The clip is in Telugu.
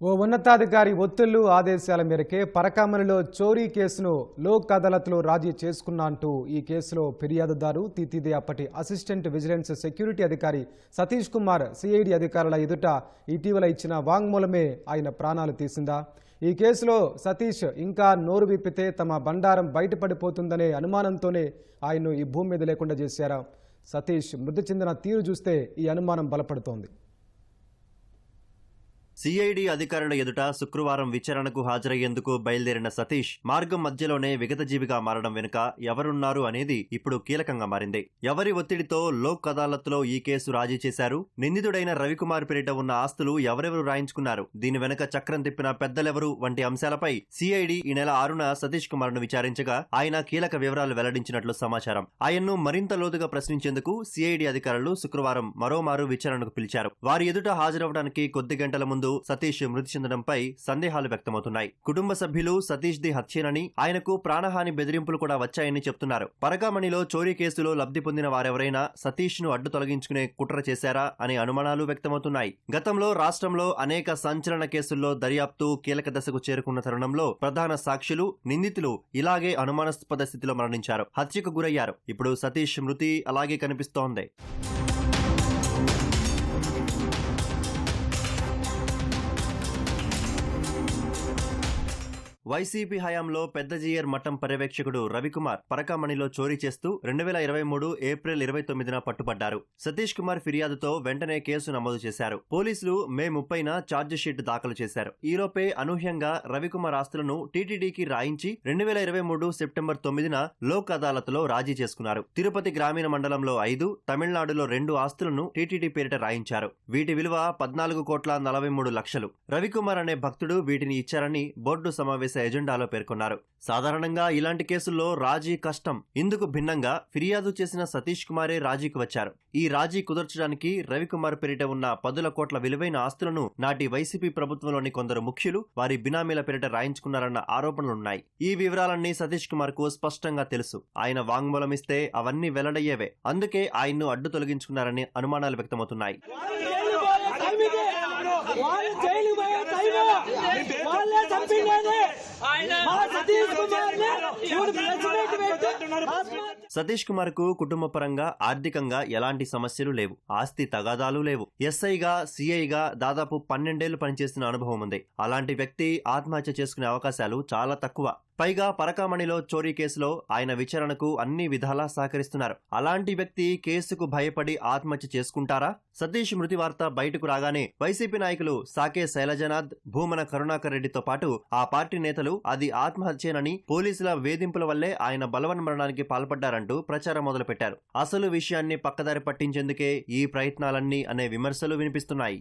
ఓ ఉన్నతాధికారి ఒత్తిళ్ళు ఆదేశాల మేరకే పరకామణిలో చోరీ కేసును లోక్ అదాలత్లో రాజీ చేసుకున్నా అంటూ ఈ కేసులో ఫిర్యాదుదారు తీతిదే అప్పటి అసిస్టెంట్ విజిలెన్స్ సెక్యూరిటీ అధికారి సతీష్ కుమార్ సిఐడి అధికారుల ఎదుట ఇటీవల ఇచ్చిన వాంగ్మూలమే ఆయన ప్రాణాలు తీసిందా? ఈ కేసులో సతీష్ ఇంకా నోరు విప్పితే తమ బండారం బయటపడిపోతుందనే అనుమానంతోనే ఆయన్ను ఈ భూమి మీద లేకుండా చేశారా? సతీష్ మృతి చెందిన తీరు చూస్తే ఈ అనుమానం బలపడుతోంది. సిఐడి అధికారుల ఎదుట శుక్రవారం విచారణకు హాజరయ్యేందుకు బయలుదేరిన సతీష్ మార్గం మధ్యలోనే విగతజీవిగా మారడం వెనుక ఎవరున్నారు అనేది ఇప్పుడు కీలకంగా మారింది. ఎవరి ఒత్తిడితో లోక్ అదాలత్లో ఈ కేసు రాజీ చేశారు? నిందితుడైన రవికుమార్ పేరిట ఉన్న ఆస్తులు ఎవరెవరు రాయించుకున్నారు? దీని వెనుక చక్రం తిప్పిన పెద్దలెవరు? వంటి అంశాలపై సిఐడి ఈ నెల ఆరున సతీష్ కుమార్ను విచారించగా ఆయన కీలక వివరాలు వెల్లడించినట్లు సమాచారం. ఆయన్ను మరింత లోతుగా ప్రశ్నించేందుకు సిఐడి అధికారులు శుక్రవారం మరోమారు విచారణకు పిలిచారు. వారి ఎదుట హాజరవడానికి కొద్ది గంటల ముందు సతీష్ మృతి చెందడంపై సందేహాలు వ్యక్తమవుతున్నాయి. కుటుంబ సభ్యులు సతీష్ ది హత్యేనని ఆయనకు ప్రాణహాని బెదిరింపులు కూడా వచ్చాయని చెప్తున్నారు. పరకామణిలో చోరీ కేసులో లబ్ధి పొందిన వారెవరైనా సతీష్ను అడ్డు తొలగించుకునే కుట్ర చేశారా అనే అనుమానాలు వ్యక్తమవుతున్నాయి. గతంలో రాష్ట్రంలో అనేక సంచలన కేసుల్లో దర్యాప్తు కీలక దశకు చేరుకున్న తరుణంలో ప్రధాన సాక్షులు నిందితులు ఇలాగే అనుమానాస్పద స్థితిలో మరణించారు. హత్యకు గురయ్యారు. ఇప్పుడు సతీష్ మృతి అలాగే కనిపిస్తోంది. వైసీపీ హయాంలో పెద్దజీయర్ మఠం పర్యవేక్షకుడు రవికుమార్ పరకామణిలో చోరీ చేస్తూ రెండు వేల ఇరవై మూడు ఏప్రిల్ ఇరవై తొమ్మిదిన పట్టుబడ్డారు. సతీష్ కుమార్ ఫిర్యాదుతో వెంటనే కేసు నమోదు చేశారు. పోలీసులు మే ముప్పైన ఛార్జిషీట్ దాఖలు చేశారు. ఈలోపే అనూహ్యంగా రవికుమార్ ఆస్తులను టీటీడీకి రాయించి రెండు వేల ఇరవై మూడు సెప్టెంబర్ తొమ్మిదిన లోక్ అదాలత్లో రాజీ చేసుకున్నారు. తిరుపతి గ్రామీణ మండలంలో ఐదు తమిళనాడులో రెండు ఆస్తులను టీటీడీ పేరిట రాయించారు. వీటి విలువ పద్నాలుగు కోట్ల నలభై మూడు లక్షలు. రవికుమార్ అనే భక్తుడు వీటిని ఇచ్చారని బోర్డు సమావేశం ఎజెండాలో పేర్కొన్నారు. సాధారణంగా ఇలాంటి కేసుల్లో రాజీ కష్టం. ఇందుకు భిన్నంగా ఫిర్యాదు చేసిన సతీష్ కుమారే రాజీకి వచ్చారు. ఈ రాజీ కుదర్చడానికి రవికుమార్ పేరిట ఉన్న పదుల కోట్ల విలువైన ఆస్తులను నాటి వైసీపీ ప్రభుత్వంలోని కొందరు ముఖ్యులు వారి బినామీల పేరిట రాయించుకున్నారన్న ఆరోపణలున్నాయి. ఈ వివరాలన్నీ సతీష్ కుమార్కు స్పష్టంగా తెలుసు. ఆయన వాంగ్మూలం ఇస్తే అవన్నీ వెల్లడయ్యేవే. అందుకే ఆయన్ను అడ్డు తొలగించుకున్నారని అనుమానాలు వ్యక్తమవుతున్నాయి. వాళ్ళు జైలు పోయే వాళ్ళే చంపిండేది సతీష్ కుమార్కు కుటుంబ పరంగా ఆర్థికంగా ఎలాంటి సమస్యలు లేవు. ఆస్తి తగాదాలు లేవు. ఎస్ఐగా సిఐగా దాదాపు పన్నెండేళ్ళు పనిచేసిన అనుభవం ఉంది. అలాంటి వ్యక్తి ఆత్మహత్య చేసుకునే అవకాశాలు చాలా తక్కువ. పైగా పరకామణిలో చోరీ కేసులో ఆయన విచారణకు అన్ని విధాలా సహకరిస్తున్నారు. అలాంటి వ్యక్తి కేసుకు భయపడి ఆత్మహత్య చేసుకుంటారా? సతీష్ మృతి వార్త బయటకు రాగానే వైసీపీ నాయకులు సాకే శైలజనాథ్ భూమన కరుణాకర్ రెడ్డితో పాటు ఆ పార్టీ నేతలు అది ఆత్మహత్యేనని పోలీసుల వేధింపుల వల్లే ఆయన బలవన్ మరణానికి పాల్పడ్డారంటూ ప్రచారం మొదలుపెట్టారు. అసలు విషయాన్ని పక్కదారి పట్టించేందుకే ఈ ప్రయత్నాలన్నీ అనే విమర్శలు వినిపిస్తున్నాయి.